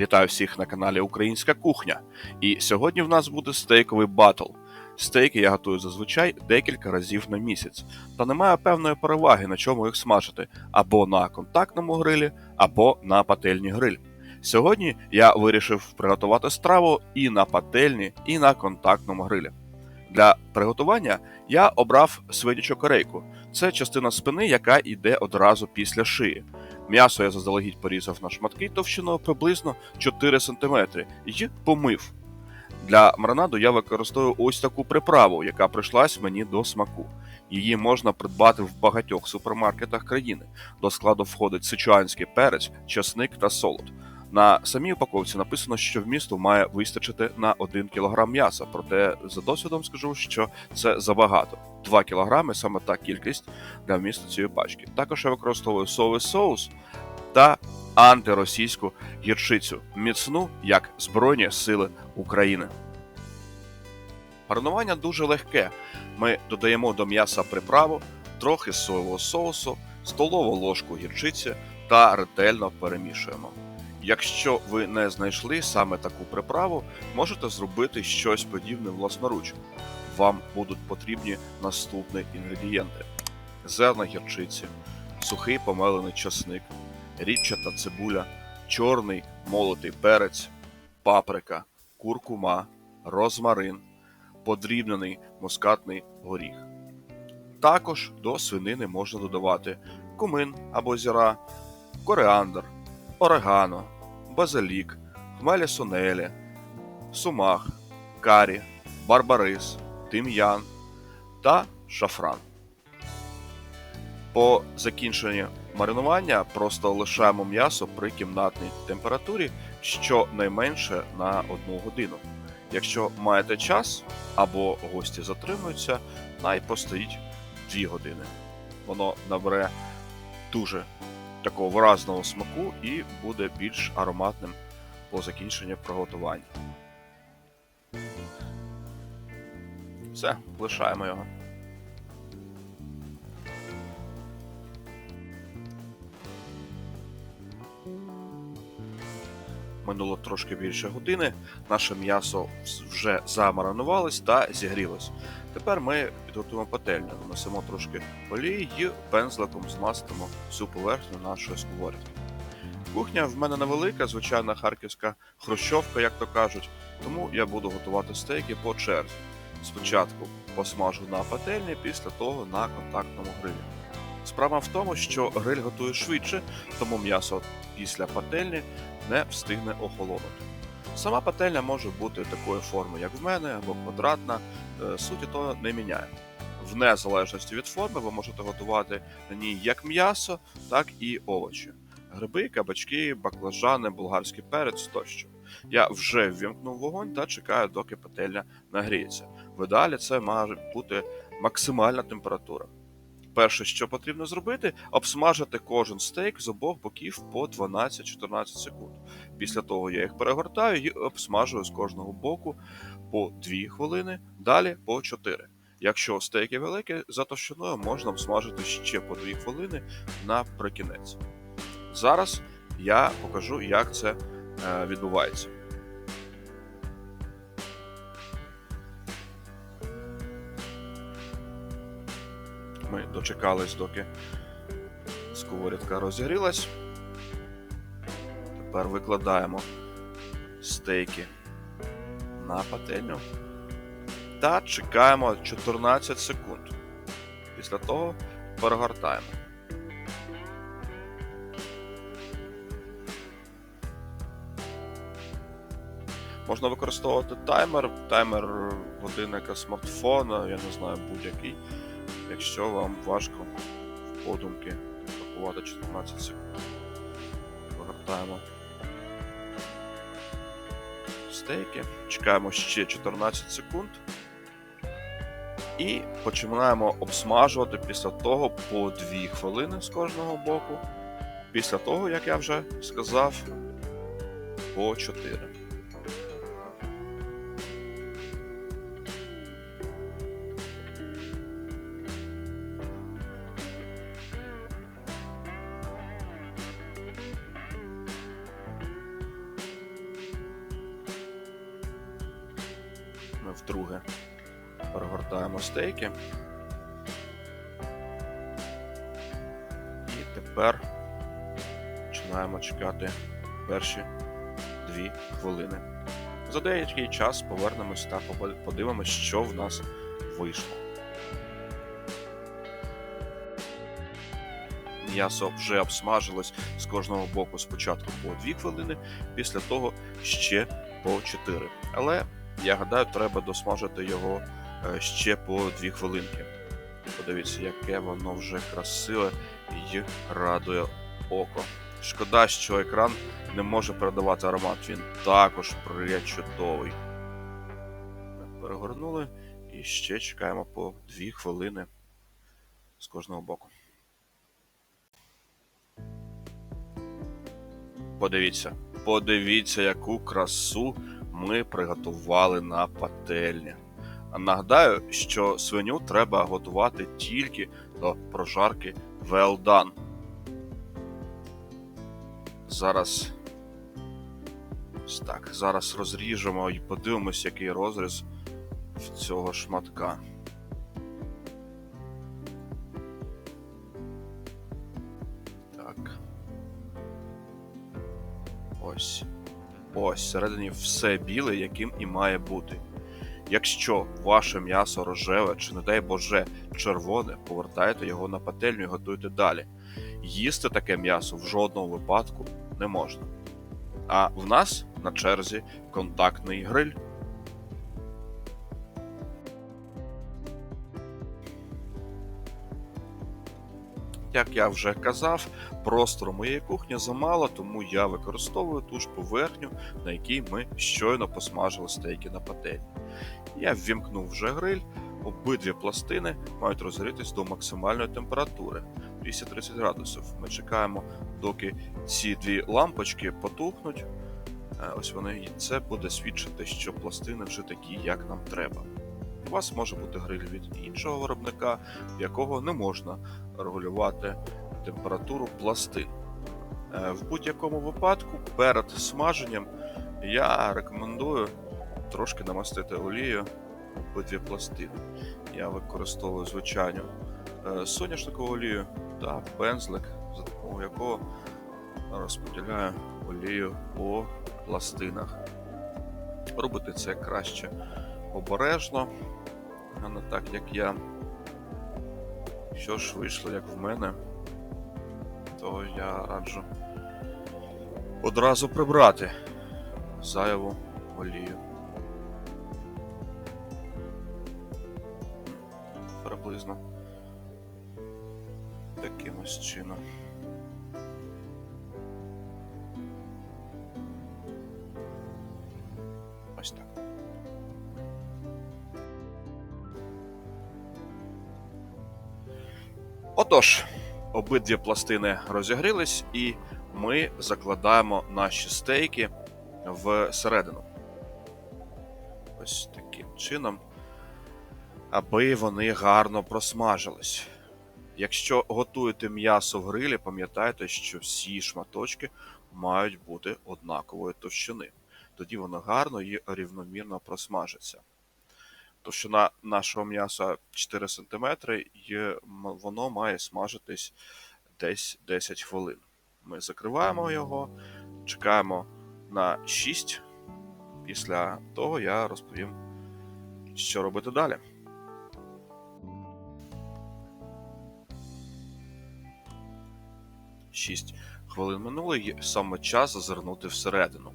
Вітаю всіх на каналі Українська Кухня. І сьогодні в нас буде стейковий батл. Стейки я готую зазвичай декілька разів на місяць, та немає певної переваги, на чому їх смажити або на контактному грилі, або на пательні гриль. Сьогодні я вирішив приготувати страву і на пательні, і на контактному грилі. Для приготування я обрав свинячу корейку. Це частина спини, яка йде одразу після шиї. М'ясо я заздалегідь порізав на шматки товщиною приблизно 4 см і помив. Для маринаду я використовую ось таку приправу, яка прийшлась мені до смаку. Її можна придбати в багатьох супермаркетах країни. До складу входить сичуанський перець, часник та солод. На самій упаковці написано, що вмісту має вистачити на 1 кг м'яса, проте за досвідом скажу, що це забагато. 2 кг саме та кількість для вмісту цієї пачки. Також я використовую соєвий соус та антиросійську гірчицю, міцну як Збройні Сили України. Маринування дуже легке. Ми додаємо до м'яса приправу, трохи соєвого соусу, столову ложку гірчиці та ретельно перемішуємо. Якщо ви не знайшли саме таку приправу, можете зробити щось подібне власноруч. Вам будуть потрібні наступні інгредієнти: зерна гірчиці, сухий помелений часник, рідчата цибуля, чорний молотий перець, паприка, куркума, розмарин, подрібнений мускатний горіх. Також до свинини можна додавати кумин або зіра, коріандр, орегано, базилік, хмелі сунелі, сумах, карі, барбарис, тим'ян та шафран. По закінченні маринування просто лишаємо м'ясо при кімнатній температурі щонайменше на 1 годину. Якщо маєте час або гості затримуються, най постоїть 2 години. Воно набере дуже такого виразного смаку і буде більш ароматним по закінченню приготування. Все, лишаємо його. Минуло трошки більше години, наше м'ясо вже замаринувалось та зігрілось. Тепер ми підготуємо пательню, нанесемо трошки олії і пензликом змастимо всю поверхню нашої сковорідки. Кухня в мене невелика, звичайна харківська хрущовка, як то кажуть, тому я буду готувати стейки по черзі. Спочатку посмажу на пательні, після того на контактному грилі. Справа в тому, що гриль готує швидше, тому м'ясо після пательні не встигне охолонути. Сама пательня може бути такої форми, як в мене, або квадратна, суті того не міняє. В незалежності від форми ви можете готувати на ній як м'ясо, так і овочі. Гриби, кабачки, баклажани, болгарський перець тощо. Я вже ввімкнув вогонь та чекаю, доки пательня нагріється. В ідеалі це має бути максимальна температура. Перше, що потрібно зробити, обсмажити кожен стейк з обох боків по 12-14 секунд. Після того я їх перегортаю і обсмажую з кожного боку по 2 хвилини, далі по 4. Якщо стейки великі, за товщиною можна обсмажити ще по 2 хвилини наприкінець. Зараз я покажу, як це відбувається. Ми дочекались, доки сковорідка розігрілась. Тепер викладаємо стейки на пательню та чекаємо 14 секунд. Після того перегортаємо. Можна використовувати таймер, таймер годинника смартфона, я не знаю, будь-який якщо вам важко в подумки рахувати 14 секунд. Повертаємо стейки, чекаємо ще 14 секунд. І починаємо обсмажувати після того по 2 хвилини з кожного боку. Після того, як я вже сказав, по 4. Вдруге перегортаємо стейки. І тепер починаємо чекати перші дві хвилини. За деякий час повернемось та подивимось, що в нас вийшло. М'ясо вже обсмажилось з кожного боку спочатку по 2 хвилини, після того ще по 4. Але я гадаю, треба досмажити його е, ще по 2 хвилинки. Подивіться, яке воно вже красиве і радує око. Шкода, що екран не може передавати аромат, він також причудовий. Так, Перегорнули і ще чекаємо по 2 хвилини з кожного боку. Подивіться, подивіться, яку красу ми приготували на пательні. Нагадаю, що свиню треба готувати тільки до прожарки well done. Зараз. Так. Зараз розріжемо і подивимось, який розріз в цього шматка. Так. Ось. Ось, всередині все біле, яким і має бути. Якщо ваше м'ясо рожеве чи, не дай Боже, червоне, повертайте його на пательню і готуйте далі. Їсти таке м'ясо в жодному випадку не можна. А в нас на черзі контактний гриль. Як я вже казав, простору моєї кухні замало, тому я використовую ту ж поверхню, на якій ми щойно посмажили стейки на пательні. Я ввімкнув вже гриль, обидві пластини мають розгорітись до максимальної температури 230 градусів. Ми чекаємо, доки ці дві лампочки потухнуть. Е, Ось вони, це буде свідчити, що пластини вже такі, як нам треба. У вас може бути гриль від іншого виробника, в якого не можна регулювати температуру пластин. Е, В будь-якому випадку перед смаженням я рекомендую трошки намастити олією обидві пластини. Я використовую звичайну е, соняшникову олію та пензлик, за допомогою якого розподіляю олію по пластинах. Робити це краще обережно, а не так, як я. Що ж вийшло, як в мене, то я раджу одразу прибрати зайву олію. Приблизно таким чином. Отож, обидві пластини розігрілись, і ми закладаємо наші стейки всередину. Ось таким чином, аби вони гарно просмажились. Якщо готуєте м'ясо в грилі, пам'ятайте, що всі шматочки мають бути однакової товщини. Тоді воно гарно і рівномірно просмажиться. Товщина нашого м'яса 4 см, і воно має смажитись десь 10 хвилин. Ми закриваємо його, чекаємо на 6. Після того я розповім, що робити далі. Шість хвилин минуло, і саме час зазирнути всередину.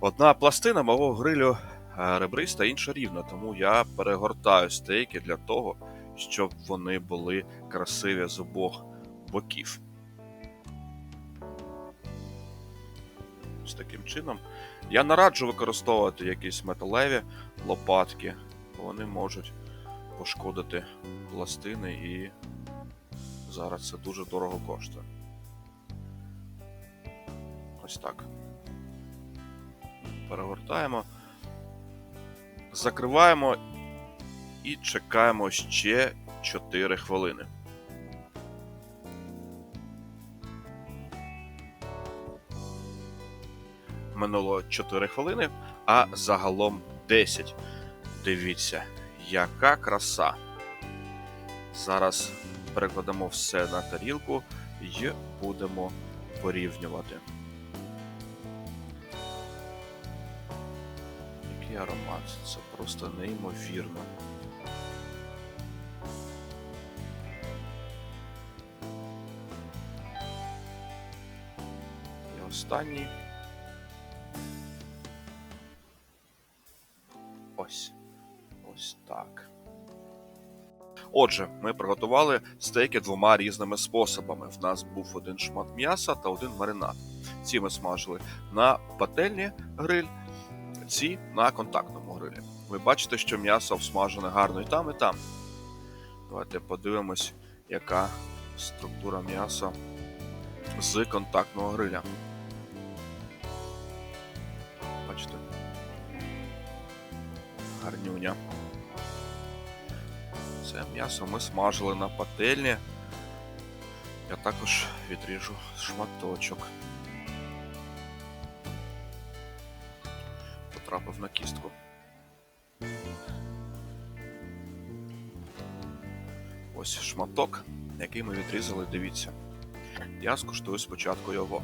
Одна пластина мого грилю ребриста, інша рівна, тому я перегортаю стейки для того, щоб вони були красиві з обох боків. Ось таким чином. Я не раджу використовувати якісь металеві лопатки, бо вони можуть пошкодити пластини і зараз це дуже дорого коштує. Ось так. Перегортаємо, закриваємо і чекаємо ще 4 хвилини. Минуло 4 хвилини, а загалом 10. Дивіться, яка краса. Зараз перекладемо все на тарілку і будемо порівнювати. Який аромат, це просто неймовірно. І останній. Ось. Ось так. Отже, ми приготували стейки двома різними способами. В нас був один шмат м'яса та один маринад. Ці ми смажили на пательні гриль, ці на контактному грилі. Ви бачите, що м'ясо всмажене гарно і там, і там. Давайте подивимось, яка структура м'яса з контактного гриля. Бачите? Гарнюня. Це м'ясо ми смажили на пательні. Я також відріжу шматочок. Потрапив на кістку. Ось шматок, який ми відрізали, дивіться. Я скуштую спочатку його.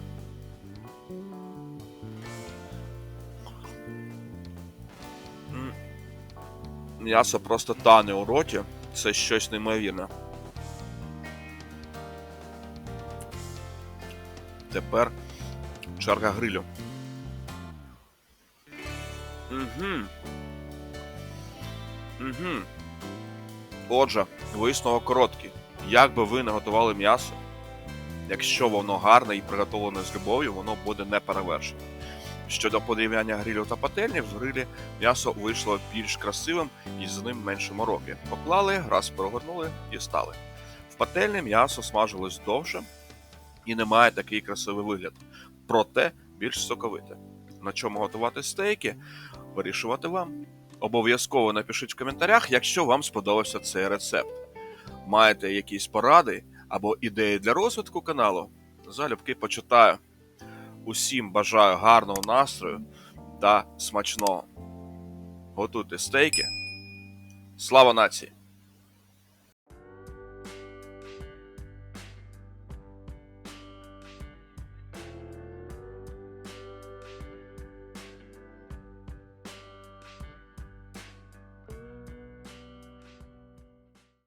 М'ясо просто тане у роті. Це щось неймовірне. Тепер черга грилю. Угу. Угу. Отже, висновок короткий. Як би ви не готували м'ясо, якщо воно гарне і приготовлене з любов'ю, воно буде не перевершено. Щодо порівняння грилю та пательні, в грилі м'ясо вийшло більш красивим і з ним менше мороки. Поклали, раз перегорнули і стали. В пательні м'ясо смажилось довше і не має такий красивий вигляд, проте більш соковите. На чому готувати стейки, вирішувати вам. Обов'язково напишіть в коментарях, якщо вам сподобався цей рецепт. Маєте якісь поради або ідеї для розвитку каналу? Залюбки почитаю. Усім бажаю гарного настрою та смачного. Готуйте стейки. Слава нації!